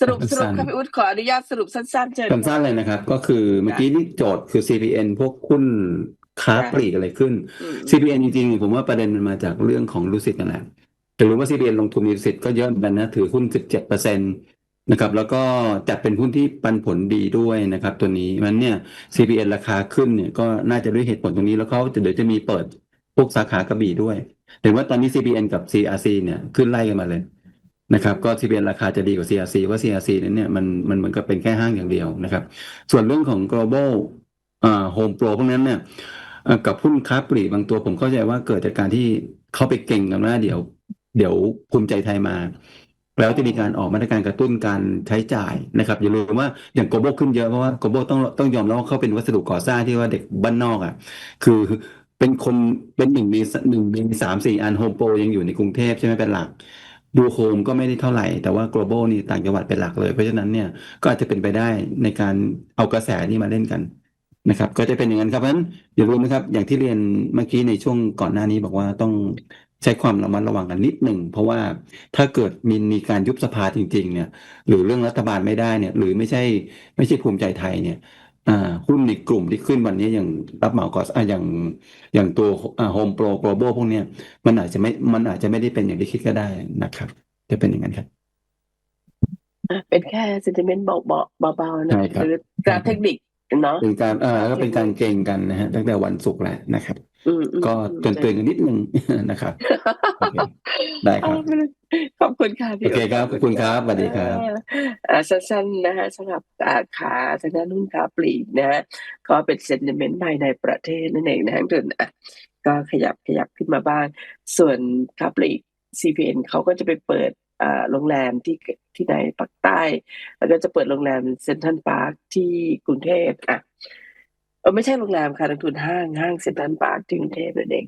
สรุปสรุปสั้นค่ะพี่อุ๊ดขออนุญาตสรุปสั้นๆเชิญสั้นๆเลยนะครับ ก็คือเมื่อกี้นี่โจทย์คือ CPN พวกหุ้นค้าปลีกอะไรขึ้นอืม CPN จริงๆ ผมว่าประเด็นมันมาจากเรื่องของลูซิดนั่นแหละแต่รู้ว่า CPN ลงทุนในลูซิดก็เยอะเหมือนกันนะ ถือหุ้น 17เปอร์เซ็นต์นะครับ แล้วก็จัดเป็นหุ้นที่ปันผลดีด้วยนะครับ ตัวนี้มันเนี่ย CPN ราคาขึ้นเนี่ยก็น่าจะด้วยเหตุผลตรงนี้แล้วเขาจะเดี๋ยวจะมีเปิดพวกสาขากระบี่ด้วย เห็นว่าตอนนี้ CPN กับ CRC เนี่ยขึ้นไล่กันมาเลย นะครับก็ CPN ราคาจะดีกว่า CRC ว่า CRC นั้นเนี่ยมันมันเหมือนกับเป็นแค่ห้างอย่างเดียวนะครับ ส่วนเรื่องของ global อ่า home pro พวกนั้นเนี่ยกับหุ้นค้าปลีกบางตัวผมเข้าใจว่าเกิดจากการที่เขาไปเก่งกันว่าเดี๋ยว เดี๋ยวภูมิใจไทยมา แล้วจะมีการออกมาตรการกระตุ้นการใช้จ่ายนะครับอย่าลืมว่าอย่าง global ขึ้นเยอะเพราะว่า global ต้องต้องยอมรับว่าเขาเป็นวัสดุก่อสร้างที่ว่าเด็กบ้านนอกอะ คือเป็นคนเป็นหนึ่งในหนึ่งในสามสี่อันโฮมโปรยังอยู่ในกรุงเทพใช่ไหมเป็นหลัก ดูโฮมก็ไม่ได้เท่าไหร่ แต่ว่า global นี่ต่างจังหวัดเป็นหลักเลย เพราะฉะนั้นเนี่ยก็อาจจะเป็นไปได้ในการเอากระแสนี้มาเล่นกันนะครับก็จะเป็นอย่างนั้นครับเพราะฉะนั้นอย่าลืมนะครับอย่างที่เรียนเมื่อกี้ในช่วงก่อนหน้านี้บอกว่าต้องใช้ความระมัดระวังกันนิดหนึ่ง เพราะว่าถ้าเกิดมีมีการยุบสภาจริง ๆ เนี่ย หรือเรื่องรัฐบาลไม่ได้เนี่ย หรือไม่ใช่ไม่ใช่ภูมิใจไทยเนี่ย อ่าหุ้นในกลุ่มที่ขึ้นวันนี้อย่างรับเหมาก่อสอ่าอย่างอย่างตัวอ่าโฮมโปร global พวกเนี้ยมันอาจจะไม่มันอาจจะไม่ได้เป็นอย่างที่คิดก็ได้นะครับ จะเป็นอย่างนั้นครับเป็นแค่เซนติเมนต์เบาๆเบาๆนะใช่ครับหรือกราฟเทคนิคเนาะเป็นการอ่าก็เป็นการเก่งกันนะฮะตั้งแต่วันศุกร์แล้วนะครับอืมอืม ก็อืมเตือนเตือนกันนิดนึงนะครับโอเคได้ครับเอาไปเลยขอบคุณค่ะโอพี่เคครับขอบคุณครับสวัสดีครับอ่าอ่าสั้นๆนะฮะสำหรับอ่าขาทางด้านหุ้นขาปลีกนะฮะก็เป็นเซนติเมนต์ภายในประเทศนั่นเองนะฮะถึงอะก็ขยับขยับขึ้นมาบ้าง ส่วนขาปลีก CPN เขาก็จะไปเปิดอ่าโรงแรมที่ที่ในภาคใต้ แล้วก็จะเปิดโรงแรมเซ็นทรัลพาร์คที่กรุงเทพอะ เออไม่ใช่โรงแรมค่ะลงทุนห้างห้างเซ็นทรัลปาร์คที่กรุงเทพนั่นเอง